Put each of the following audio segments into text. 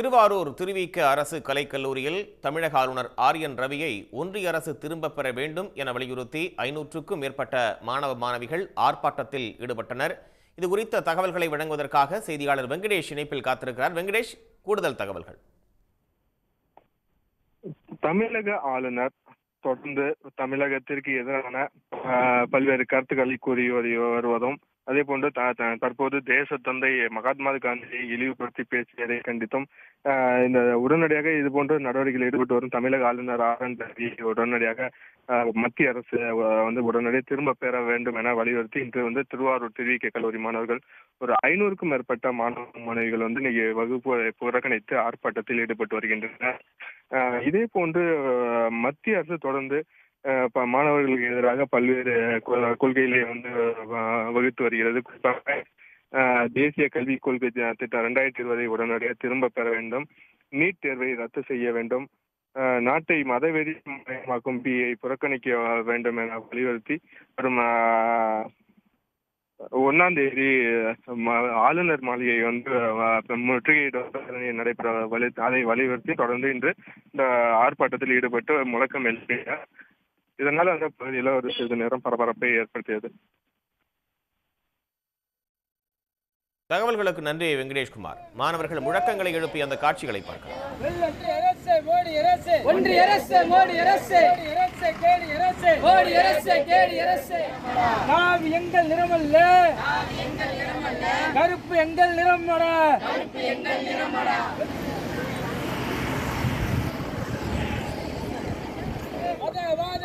திருவாரூர் திருவிக்க அரசு கலைக்கல்லூரியில் தமிழக ஆளுநர் ஆர்யன் ரவியை ஒன்றிய அரசு திரும்பப் பெற வேண்டும் என வலியுறுத்தி ஐநூற்றுக்கும் மேற்பட்ட மாணவ மாணவிகள் ஆர்ப்பாட்டத்தில் ஈடுபட்டனர். இது குறித்த தகவல்களை வழங்குவதற்காக செய்தியாளர் வெங்கடேஷ் இணைப்பில் காத்திருக்கிறார். வெங்கடேஷ் கூடுதல் தகவல்கள். தமிழக ஆளுநர் தொடர்ந்து தமிழகத்திற்கு எதிரான ஆஹ், பல்வேறு கருத்துக்களை கூறி வருவதும் அதே போன்று தற்போது தேச தந்தை மகாத்மா காந்தியை இழிவுபடுத்தி பேசியதை கண்டித்தும் இந்த உடனடியாக இது போன்ற நடவடிக்கையில் ஈடுபட்டு வரும் தமிழக ஆளுநர் ஆர் என் ரவி உடனடியாக மத்திய அரசு வந்து உடனடியாக திரும்ப பெற வேண்டும் என வலியுறுத்தி இன்று வந்து திருவாரூர் திருவிக்க கல்லூரி மாணவர்கள் ஒரு ஐநூறுக்கும் மேற்பட்ட மாணவ மாணவிகள் வந்து இன்னைக்கு வகுப்பு புறக்கணித்து ஆர்ப்பாட்டத்தில் ஈடுபட்டு வருகின்றனர். இதே போன்று மத்திய அரசு தொடர்ந்து மாணவர்களுக்கு எதிராக பல்வேறு கொள்கைகளை வந்து வகுத்து வருகிறது. குறிப்பாக தேசிய கல்விக் கொள்கை திட்டம் ரெண்டாயிரத்தி இருபதை உடனடியாக திரும்ப பெற வேண்டும். நீட் தேர்வை ரத்து செய்ய வேண்டும். நாட்டை மதவெறி மயமாக்கும் பியை புறக்கணிக்க வேண்டும் என வலியுறுத்தி வரும் ஒன்னாம் தேதி ஆளுநர் மாளிகை வந்து முற்றுகையிட நடைபெற வலி அதை வலியுறுத்தி தொடர்ந்து இன்று இந்த ஆர்ப்பாட்டத்தில் ஈடுபட்டு முழக்கம் எழுப்பினார். இதனால அந்த பகுதியில் ஒரு சிறிது நேரம் பரபரப்பை ஏற்படுத்தியது. தகவல்களுக்கு நன்றி வெங்கடேஷ்குமார் மாணவர்கள் முழக்கங்களை எழுப்பி அந்த காட்சிகளை பார்க்கலாம். ஒன்றிய அரசு மோடி அரசு. ஒன்றிய அரசு மோடி அரசு. அரசு கேடி அரசு. மோடி அரசு கேடி அரசு. நாம் எங்கள் நிறமல்ல. கருப்பு எங்கள் நிறமடா கருப்பு எங்கள் நிறமடா மதவாத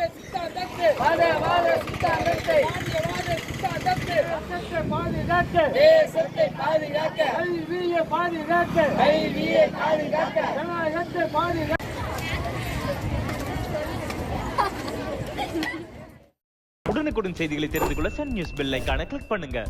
சித்தாந்தத்தை மதவாத சித்தாந்தத்தை மதவாத சித்தாந்தத்தை தேசத்தை பாதுகாக்க. தேசத்தை பாதுகாக்க. கல்வியை பாதுகாக்க. கல்வியை பாதுகாக்க. ஜனநாயகத்தை பாதுகாக்க. உடனுக்குடன் செய்திகளை தெரிந்து கொள்ள சன் நியூஸ் பெல் ஐகானை கிளிக் பண்ணுங்க.